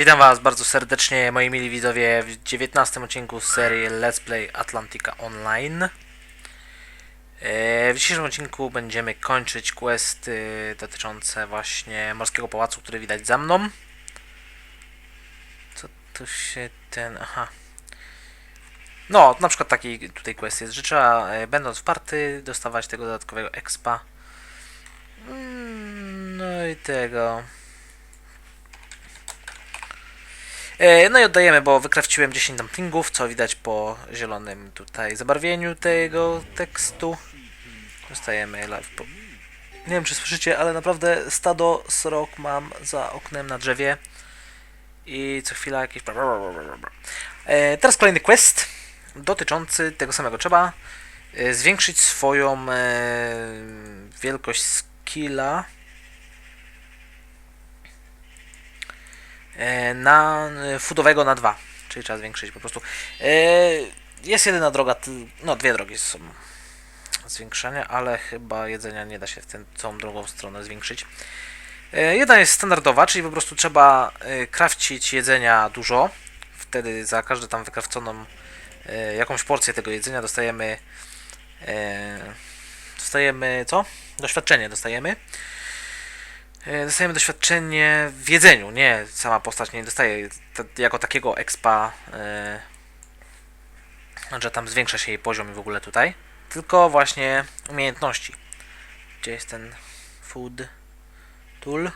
Witam Was bardzo serdecznie, moi mili widzowie, w 19 odcinku serii Let's Play Atlantica Online. E, W dzisiejszym odcinku będziemy kończyć questy dotyczące właśnie Morskiego Pałacu, który widać za mną. Co tu się ten... aha. No, na przykład taki tutaj quest jest, trzeba, e, będąc w party, dostawać tego dodatkowego expa. Mm, No i tego... E, No i oddajemy, bo wykrawciłem 10 dumplingów, co widać po zielonym tutaj zabarwieniu tego tekstu. Dostajemy live po... Nie wiem czy słyszycie, ale naprawdę stado srok mam za oknem na drzewie. I co chwila jakieś... E, teraz kolejny quest dotyczący tego samego. Trzeba e, zwiększyć swoją e, wielkość skilla. Na e, foodowego na 2, czyli trzeba zwiększyć po prostu. E, Jest jedyna droga, no dwie drogi są zwiększenia, ale chyba jedzenia nie da się w tę całą drugą stronę zwiększyć. E, Jedna jest standardowa, czyli po prostu trzeba e, krawcić jedzenia dużo. Wtedy za każdą tam wykrawconą e, jakąś porcję tego jedzenia dostajemy e, dostajemy co? Doświadczenie dostajemy. E, Dostajemy doświadczenie w jedzeniu, nie sama postać nie dostaje jako takiego expa, e, że tam zwiększa się jej poziom i w ogóle tutaj, tylko właśnie umiejętności. Gdzie jest ten food tool?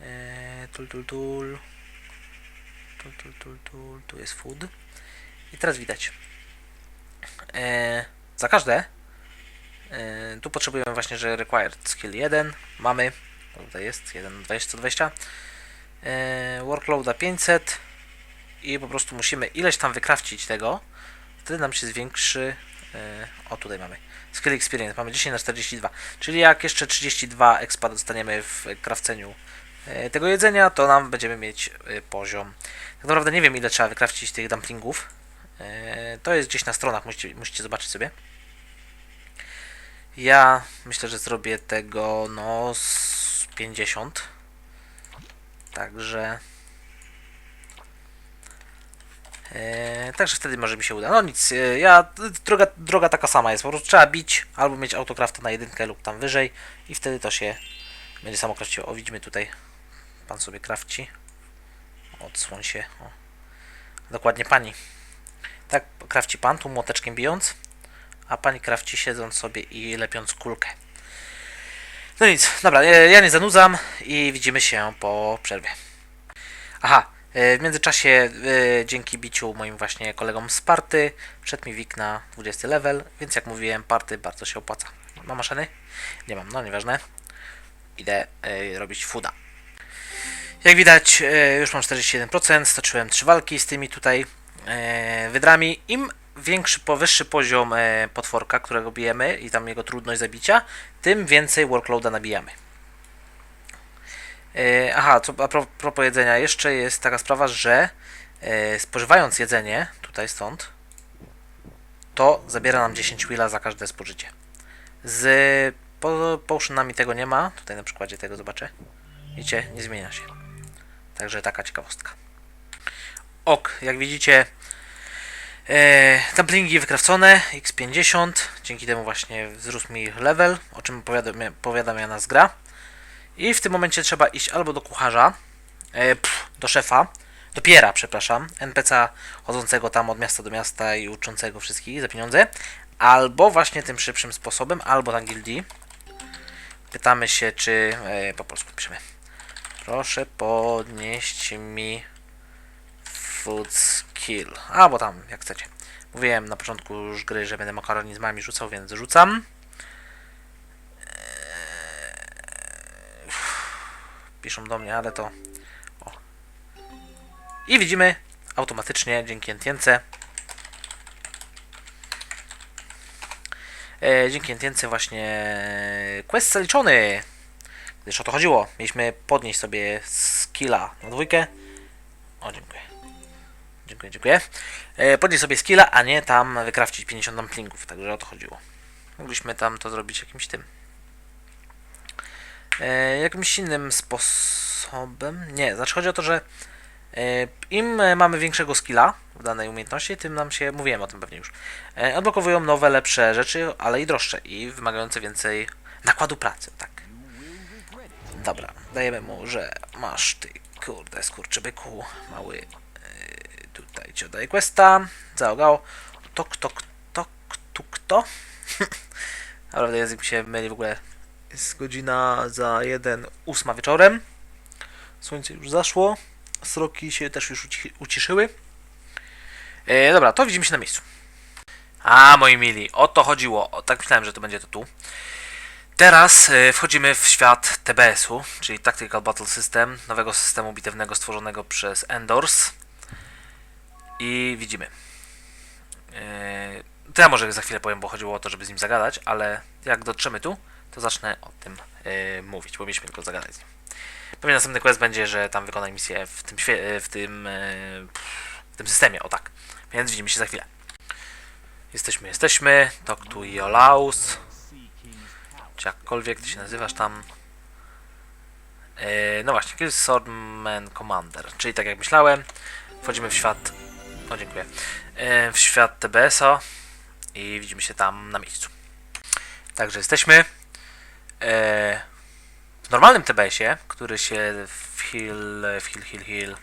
E, tool, tool, tool. Tool, tool, tool, tool. Tu jest food. I teraz widać. Za każde tu potrzebujemy właśnie, że required skill 1 mamy. Tutaj jest 1, 20, 120 e, workloada 500 i po prostu musimy ileś tam wykrawcić tego. Wtedy nam się zwiększy e, o tutaj mamy. Skill experience, mamy 10 na 42 czyli jak jeszcze 32 expa dostaniemy w krawceniu e, tego jedzenia, to nam będziemy mieć e, poziom. Tak naprawdę nie wiem ile trzeba wykrawcić tych dumplingów. E, to jest gdzieś na stronach, musicie, musicie zobaczyć sobie ja myślę, że zrobię tego no z 50. Także. E, także wtedy może mi się uda. No nic, e, ja. Droga, droga taka sama jest. Po prostu trzeba bić albo mieć autokrafta na jedynkę lub tam wyżej i wtedy to się będzie samo krafciło. O, widzimy tutaj. Pan sobie krawci. Odsłoń się. O. Dokładnie pani. Tak krawci pan, tu młoteczkiem bijąc a pani krawci siedząc sobie i lepiąc kulkę. No nic, dobra, ja nie zanudzam i widzimy się po przerwie. Aha, e, w międzyczasie e, dzięki biciu moim właśnie kolegom z party wszedł mi wik na 20 level, więc jak mówiłem, party bardzo się opłaca. Mam maszyny? Nie mam, no nieważne. Idę e, robić fooda. Jak widać, już mam 47%, stoczyłem 3 walki z tymi tutaj wydrami. Im większy, powyższy poziom e, potworka, którego bijemy i tam jego trudność zabicia, tym więcej workloada nabijamy. E, aha, co, a pro- propos jedzenia, jeszcze jest taka sprawa, że e, spożywając jedzenie, tutaj stąd, to zabiera nam 10 willa za każde spożycie. Z po, potionami tego nie ma, tutaj na przykładzie tego zobaczę. Widzicie, nie zmienia się. Także taka ciekawostka. Ok, jak widzicie, dumplingi wykrawcone, x50, dzięki temu właśnie wzrósł mi level, o czym powiadamia, powiadamia nas gra. I w tym momencie trzeba iść albo do kucharza, e, pff, do szefa, do piera, przepraszam, NPC chodzącego tam od miasta do miasta i uczącego wszystkich za pieniądze, albo właśnie tym szybszym sposobem, albo na gildii. Pytamy się, czy e, po polsku piszemy. Proszę podnieść mi food skill. Albo tam, jak chcecie. Mówiłem na początku już gry, że będę makaronizmami rzucał, więc rzucam. Eee, Piszą do mnie, ale to... O. I widzimy automatycznie dzięki Entience. E, dzięki Entience właśnie quest zaliczony. Gdyż o to chodziło. Mieliśmy podnieść sobie skilla na dwójkę. O, dziękuję. Dziękuję, dziękuję. E, podnieść sobie skilla, a nie tam wykrawcić 50 dumplingów, także o to chodziło. Mogliśmy tam to zrobić jakimś tym. E, jakimś innym sposobem. Nie, znaczy chodzi o to, że e, im mamy większego skilla w danej umiejętności, tym nam się, mówiłem o tym pewnie już, odblokowują nowe, lepsze rzeczy, ale i droższe i wymagające więcej nakładu pracy, tak. Dobra, dajemy mu, że masz ty, kurde, skurczybyku, mały, ci oddaję questa, zaogało, tok, tok, tok, tuk, to. Naprawdę język mi się myli w ogóle. Jest godzina za jeden, ósma wieczorem. Słońce już zaszło, sroki się też już uci- uciszyły. E, dobra, to widzimy się na miejscu. A, moi mili, o to chodziło. O, tak myślałem, że to będzie to tu. Teraz e, wchodzimy w świat TBS-u, czyli Tactical Battle System, nowego systemu bitewnego stworzonego przez Endors. I widzimy. E, to ja może za chwilę powiem, bo chodziło o to, żeby z nim zagadać, ale jak dotrzemy tu, to zacznę o tym e, mówić, bo mieliśmy tylko zagadać z nim. Pewnie następny quest będzie, że tam wykonaj misję w tym, e, w tym, w tym systemie, o tak. Więc widzimy się za chwilę. Jesteśmy, jesteśmy. To Iolaus. Czy jakkolwiek ty się nazywasz tam. No właśnie, Swordman Commander. Czyli tak jak myślałem, wchodzimy w świat. O, dziękuję. E, w świat TBS-a i widzimy się tam na miejscu. Także jesteśmy. E, w normalnym TBS-ie, który się w Hill, w Hill, Hill, Hill,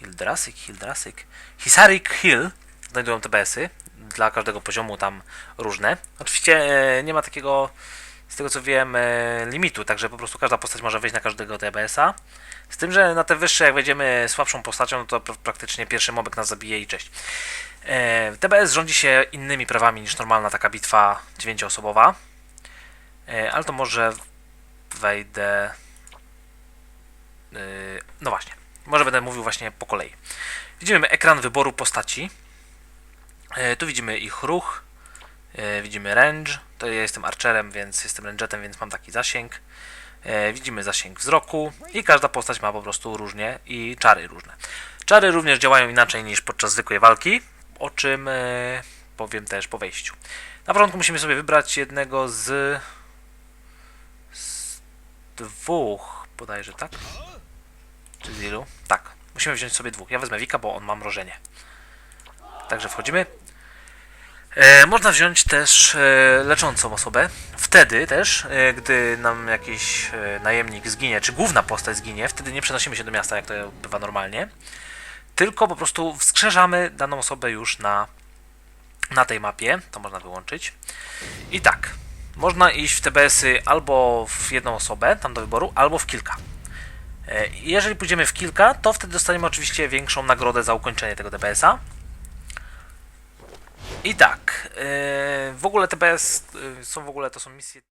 Hildrasik, Hildrasik, Hisarik Hill znajdują TBS-y. Dla każdego poziomu tam różne. Oczywiście e, nie ma takiego, z tego co wiem, e, limitu, także po prostu każda postać może wejść na każdego TBS-a. Z tym, że na te wyższe, jak wejdziemy słabszą postacią, no to pr- praktycznie pierwszy mobek nas zabije i cześć. E, TBS rządzi się innymi prawami niż normalna taka bitwa dziewięcioosobowa. E, ale to może wejdę. No właśnie, może będę mówił właśnie po kolei. Widzimy ekran wyboru postaci. E, tu widzimy ich ruch. E, widzimy range. To ja jestem archerem, więc jestem rangetem, więc mam taki zasięg. E, widzimy zasięg wzroku i każda postać ma po prostu różnie i czary różne. Czary również działają inaczej niż podczas zwykłej walki, o czym e, powiem też po wejściu. Na początku musimy sobie wybrać jednego z, z dwóch, bodajże, tak? Czy z ilu? Tak. Musimy wziąć sobie dwóch. Ja wezmę Wika, bo on ma mrożenie. Także wchodzimy. E, można wziąć też e, leczącą osobę. Wtedy też, e, gdy nam jakiś najemnik zginie, czy główna postać zginie, wtedy nie przenosimy się do miasta, jak to bywa normalnie. Tylko po prostu wskrzeszamy daną osobę już na, na tej mapie. To można wyłączyć. I tak. Można iść w TBS-y albo w jedną osobę, tam do wyboru, albo w kilka. Jeżeli pójdziemy w kilka, to wtedy dostaniemy oczywiście większą nagrodę za ukończenie tego TBS-a. I tak, e, w ogóle TBS y, są w ogóle to są misje